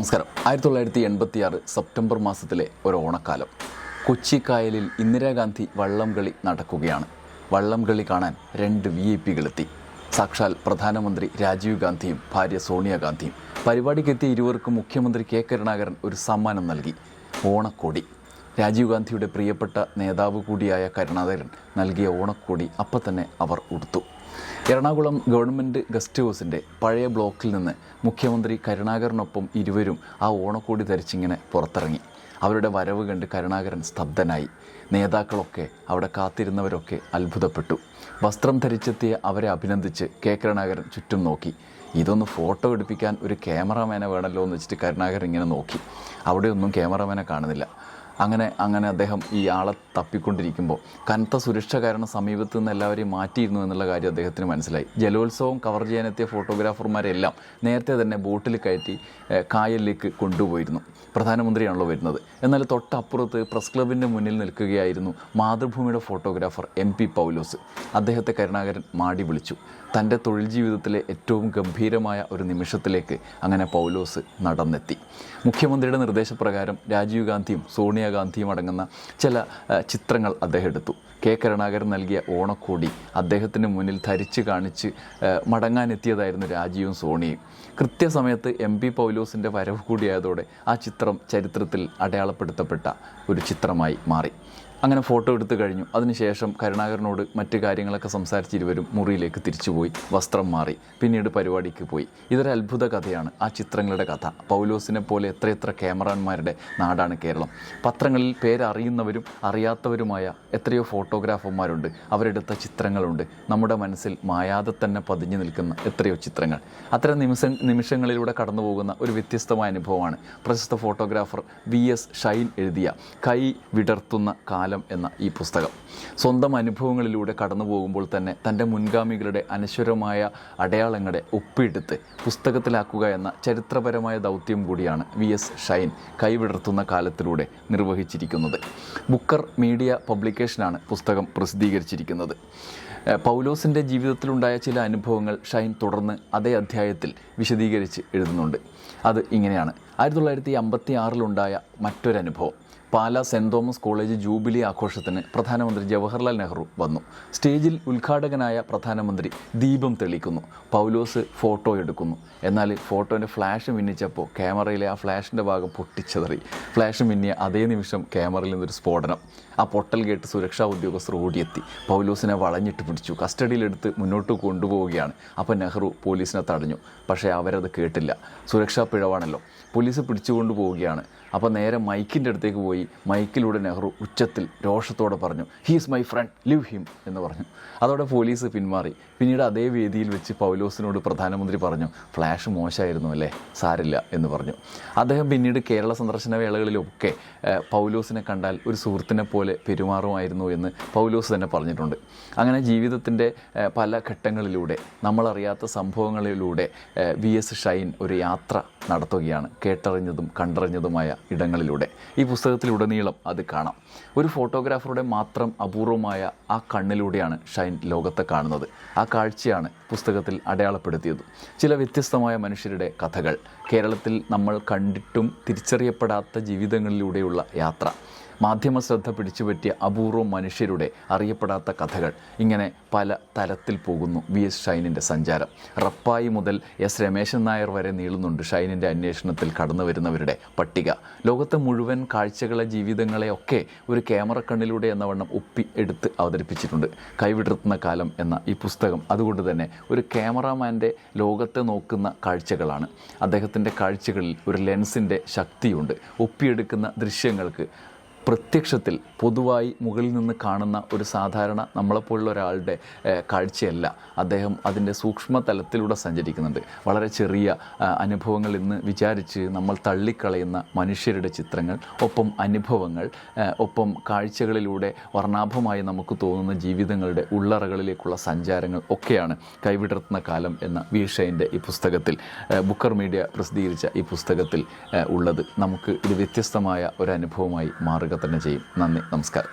നമസ്കാരം. ആയിരത്തി തൊള്ളായിരത്തി എൺപത്തി ആറ് സെപ്റ്റംബർ മാസത്തിലെ ഒരു ഓണക്കാലം. കൊച്ചി കായലിൽ ഇന്ദിരാഗാന്ധി വള്ളംകളി നടക്കുകയാണ്. വള്ളംകളി കാണാൻ രണ്ട് വി ഐ പികളെത്തി സാക്ഷാൽ പ്രധാനമന്ത്രി രാജീവ് ഗാന്ധിയും ഭാര്യ സോണിയാഗാന്ധിയും പരിപാടിക്കെത്തിയ ഇരുവർക്കും മുഖ്യമന്ത്രി കെ കരുണാകരൻ ഒരു സമ്മാനം നൽകി. ഓണക്കോടി. രാജീവ് ഗാന്ധിയുടെ പ്രിയപ്പെട്ട നേതാവ് കൂടിയായ കരുണാകരൻ നൽകിയ ഓണക്കോടി അപ്പം തന്നെ അവർ ഉടുത്തു. എറണാകുളം ഗവൺമെന്റ് ഗസ്റ്റ് ഹൗസിന്റെ പഴയ ബ്ലോക്കിൽ നിന്ന് മുഖ്യമന്ത്രി കരുണാകരനൊപ്പം ഇരുവരും ആ ഓണക്കോടി ധരിച്ചിങ്ങനെ പുറത്തിറങ്ങി. അവരുടെ വരവ് കണ്ട് കരുണാകരൻ സ്തബ്ധനായി. നേതാക്കളൊക്കെ അവിടെ കാത്തിരുന്നവരൊക്കെ അത്ഭുതപ്പെട്ടു. വസ്ത്രം ധരിച്ചെത്തിയ അവരെ അഭിനന്ദിച്ച് കെ. കരുണാകരൻ ചുറ്റും നോക്കി. ഇതൊന്ന് ഫോട്ടോ എടുപ്പിക്കാൻ ഒരു ക്യാമറാമാനെ വേണമല്ലോ എന്ന് വെച്ചിട്ട് കരുണാകരൻ ഇങ്ങനെ നോക്കി. അവിടെയൊന്നും ക്യാമറാമാനെ കാണുന്നില്ല. അങ്ങനെ അങ്ങനെ അദ്ദേഹം ഈ ആളെ തപ്പിക്കൊണ്ടിരിക്കുമ്പോൾ. കനത്ത സുരക്ഷ കാരണം സമീപത്ത് നിന്ന് എല്ലാവരെയും മാറ്റിയിരുന്നു എന്നുള്ള കാര്യം അദ്ദേഹത്തിന് മനസ്സിലായി. ജലോത്സവം കവർ ചെയ്യാനെത്തിയ ഫോട്ടോഗ്രാഫർമാരെല്ലാം നേരത്തെ തന്നെ ബോട്ടിൽ കയറ്റി കായലിലേക്ക് കൊണ്ടുപോയിരുന്നു. പ്രധാനമന്ത്രിയാണല്ലോ വരുന്നത്. എന്നാൽ തൊട്ടപ്പുറത്ത് പ്രസ് ക്ലബിന്റെ മുന്നിൽ നിൽക്കുകയായിരുന്നു മാതൃഭൂമിയുടെ ഫോട്ടോഗ്രാഫർ എം പി പൗലോസ്. അദ്ദേഹത്തെ കരുണാകരൻ മാടി വിളിച്ചു. തന്റെ തൊഴിൽ ജീവിതത്തിലെ ഏറ്റവും ഗംഭീരമായ ഒരു നിമിഷത്തിലേക്ക് അങ്ങനെ പൗലോസ് നടന്നെത്തി. മുഖ്യമന്ത്രിയുടെ നിർദ്ദേശപ്രകാരം രാജീവ് ഗാന്ധിയും സോണിയാഗാന്ധിയും അടങ്ങുന്ന ചില ചിത്രങ്ങൾ അദ്ദേഹം എടുത്തു. കെ കരുണാകരൻ നൽകിയ ഓണക്കോടി അദ്ദേഹത്തിന് മുന്നിൽ ധരിച്ച് കാണിച്ച് മടങ്ങാനെത്തിയതായിരുന്നു രാജീവും സോണിയും. കൃത്യസമയത്ത് എം പി പൗലോസിന്റെ വരവ് കൂടിയായതോടെ ആ ചിത്രം ചരിത്രത്തിൽ അടയാളപ്പെടുത്തപ്പെട്ട ഒരു ചിത്രമായി മാറി. അങ്ങനെ ഫോട്ടോ എടുത്തു കഴിഞ്ഞു. അതിനുശേഷം കരുണാകരനോട് മറ്റ് കാര്യങ്ങളൊക്കെ സംസാരിച്ച് ഇരുവരും മുറിയിലേക്ക് തിരിച്ചുപോയി. വസ്ത്രം മാറി. പിന്നീട് പരിപാടിക്ക് പോയി. ഇതൊരു അത്ഭുത കഥയാണ്. ആ ചിത്രങ്ങളുടെ കഥ. പൗലോസിനെ പോലെ എത്രയെത്ര ക്യാമറാന്മാരുടെ നാടാണ് കേരളം. പത്രങ്ങളിൽ പേരറിയുന്നവരും അറിയാത്തവരുമായ എത്രയോ ഫോട്ടോഗ്രാഫർമാരുണ്ട്. അവരെടുത്ത ചിത്രങ്ങളുണ്ട്. നമ്മുടെ മനസ്സിൽ മായാതെ തന്നെ പതിഞ്ഞു നിൽക്കുന്ന എത്രയോ ചിത്രങ്ങൾ. അത്തരം നിമിഷ നിമിഷങ്ങളിലൂടെ കടന്നു പോകുന്ന ഒരു വ്യത്യസ്തമായ അനുഭവമാണ്. പ്രശസ്ത ഫോട്ടോഗ്രാഫർ വി എസ് ഷൈൻ എഴുതിയ കൈ വിടർത്തുന്ന കാലം എന്ന ഈ പുസ്തകം. സ്വന്തം അനുഭവങ്ങളിലൂടെ കടന്നു പോകുമ്പോൾ തന്നെ തന്റെ മുൻഗാമികളുടെ അനശ്വരമായ അടയാളങ്ങളെ ഒപ്പിയെടുത്ത് പുസ്തകത്തിലാക്കുക എന്ന ചരിത്രപരമായ ദൗത്യം കൂടിയാണ് വി എസ് ഷൈൻ കൈവിടർത്തുന്ന കാലത്തിലൂടെ നിർവഹിച്ചിരിക്കുന്നത്. ബുക്കർ മീഡിയ പബ്ലിക്കേഷനാണ് പുസ്തകം പ്രസിദ്ധീകരിച്ചിരിക്കുന്നത്. പൗലോസിന്റെ ജീവിതത്തിലുണ്ടായ ചില അനുഭവങ്ങൾ ഷൈൻ തുടർന്ന് അതേ അധ്യായത്തിൽ വിശദീകരിച്ച് എഴുതുന്നുണ്ട്. അത് ഇങ്ങനെയാണ്. ആയിരത്തി തൊള്ളായിരത്തി അമ്പത്തി ആറിലുണ്ടായ മറ്റൊരനുഭവം. Pala Saint Thomas College jubilee ആഘോഷത്തിന് പ്രധാനമന്ത്രി ജവഹർലാൽ നെഹ്റു വന്നു. സ്റ്റേജിൽ ഉദ്ഘാടകനായ പ്രധാനമന്ത്രി ദീപം തെളിക്കുന്നു. പൗലോസ് ഫോട്ടോ എടുക്കുന്നു. എന്നാൽ ഫോട്ടോന്റെ ഫ്ലാഷ് മിന്നിച്ചപ്പോൾ ക്യാമറയിലെ ആ ഫ്ലാഷിന്റെ ഭാഗം പൊട്ടിച്ചെതറി. ഫ്ലാഷ് മിന്നിയ അതേ നിമിഷം ക്യാമറയിൽ നിന്നൊരു സ്ഫോടനം. ആ പൊട്ടൽ കേട്ട് സുരക്ഷാ ഉദ്യോഗസ്ഥർ ഓടിയെത്തി. പൗലോസിനെ വളഞ്ഞിട്ട് പിടിച്ചു. കസ്റ്റഡിയിലെടുത്ത് മുന്നോട്ട് കൊണ്ടുപോവുകയാണ്. അപ്പോൾ നെഹ്റു പോലീസിനെ തടഞ്ഞു. പക്ഷേ അവരത് കേട്ടില്ല. സുരക്ഷാ പിഴവാണല്ലോ. പോലീസ് പിടിച്ചുകൊണ്ട് പോവുകയാണ് അപ്പോൾ നേരെ മൈക്കിന്റെ അടുത്തേക്ക് പോയി മൈക്കിലൂടെ നെഹ്റു ഉച്ചത്തിൽ രോഷത്തോടെ പറഞ്ഞു he's my friend leave him എന്ന് പറഞ്ഞു. അതോടെ പോലീസ് പിന്മാറി. പിന്നീട് അതേ വേദിയിൽ വെച്ച് പൗലോസിനോട് പ്രധാനമന്ത്രി പറഞ്ഞു ഫ്ലാഷ് മോശമായിരുന്നു അല്ലേ? സാരില്ല എന്ന് പറഞ്ഞു. അദ്ദേഹം പിന്നീട് കേരള സന്ദർശന വേളകളിലൊക്കെ പൗലോസിനെ കണ്ടാൽ ഒരു സുഹൃത്തിനെ പോലെ പെരുമാറുമായിരുന്നു എന്ന് പൗലോസ് തന്നെ പറഞ്ഞിട്ടുണ്ട്. അങ്ങനെ ജീവിതത്തിന്റെ പല ഘട്ടങ്ങളിലൂടെ നമ്മളറിയാത്ത സംഭവങ്ങളിലൂടെ വി എസ് ഷൈൻ ഒരു യാത്ര നടത്തുകയാണ് കേട്ടറിഞ്ഞതും കണ്ടറിഞ്ഞതുമായ ഇടങ്ങളിലൂടെ. ഈ പുസ്തകത്തിലുടനീളം അത് കാണാം. ഒരു ഫോട്ടോഗ്രാഫറുടെ മാത്രം അപൂർവമായ ആ കണ്ണിലൂടെയാണ് ഷൈൻ ലോകത്തെ കാണുന്നത്. ആ കാഴ്ചയാണ് പുസ്തകത്തിൽ അടയാളപ്പെടുത്തിയത്. ചില വ്യത്യസ്തമായ മനുഷ്യരുടെ കഥകൾ. കേരളത്തിൽ നമ്മൾ കണ്ടിട്ടും തിരിച്ചറിയപ്പെടാത്ത ജീവിതങ്ങളിലൂടെയുള്ള യാത്ര. മാധ്യമ ശ്രദ്ധ പിടിച്ചുപറ്റിയ അപൂർവം മനുഷ്യരുടെ അറിയപ്പെടാത്ത കഥകൾ. ഇങ്ങനെ പല തലത്തിൽ പോകുന്നു വി എസ് ഷൈനിന്റെ സഞ്ചാരം. റപ്പായി മുതൽ എസ് രമേശൻ നായർ വരെ നീളുന്നുണ്ട് ഷൈനിന്റെ അന്വേഷണത്തിൽ കടന്നു വരുന്നവരുടെ പട്ടിക. ലോകത്തെ മുഴുവൻ കാഴ്ചകളെ ജീവിതങ്ങളെ ഒക്കെ ഒരു ക്യാമറ കണ്ണിലൂടെ എന്ന വണ്ണം ഒപ്പി എടുത്ത് അവതരിപ്പിച്ചിട്ടുണ്ട്. കൈവിടർത്തുന്ന കാലം എന്ന ഈ പുസ്തകം അതുകൊണ്ട് തന്നെ ഒരു ക്യാമറാമാന്റെ ലോകത്തെ നോക്കുന്ന കാഴ്ചകളാണ്. അദ്ദേഹത്തിന്റെ കാഴ്ചകളിൽ ഒരു ലെൻസിന്റെ ശക്തിയുണ്ട്. ഒപ്പിയെടുക്കുന്ന ദൃശ്യങ്ങൾക്ക് പ്രത്യക്ഷത്തിൽ പൊതുവായി മുകളിൽ നിന്ന് കാണുന്ന ഒരു സാധാരണ നമ്മളെപ്പോലുള്ള ഒരാളുടെ കാഴ്ചയല്ല. അദ്ദേഹം അതിന്റെ സൂക്ഷ്മ തലത്തിലൂടെ സഞ്ചരിക്കുന്നുണ്ട്. വളരെ ചെറിയ അനുഭവങ്ങൾ ഇന്ന് വിചാരിച്ച് നമ്മൾ തള്ളിക്കളയുന്ന മനുഷ്യരുടെ ചിത്രങ്ങൾ ഒപ്പം അനുഭവങ്ങൾ ഒപ്പം കാഴ്ചകളിലൂടെ വർണാഭമായി നമുക്ക് തോന്നുന്ന ജീവിതങ്ങളുടെ ഉള്ളറകളിലേക്കുള്ള സഞ്ചാരങ്ങൾ ഒക്കെയാണ് കൈവിടർത്തുന്ന കാലം എന്ന വി ഈ പുസ്തകത്തിൽ. ബുക്കർ മീഡിയ പ്രസിദ്ധീകരിച്ച ഈ പുസ്തകത്തിൽ ഉള്ളത്. നമുക്ക് ഇത് വ്യത്യസ്തമായ ഒരു അനുഭവമായി മാറുക തന്നെ ചെയ്യും. നന്ദി നമസ്കാരം.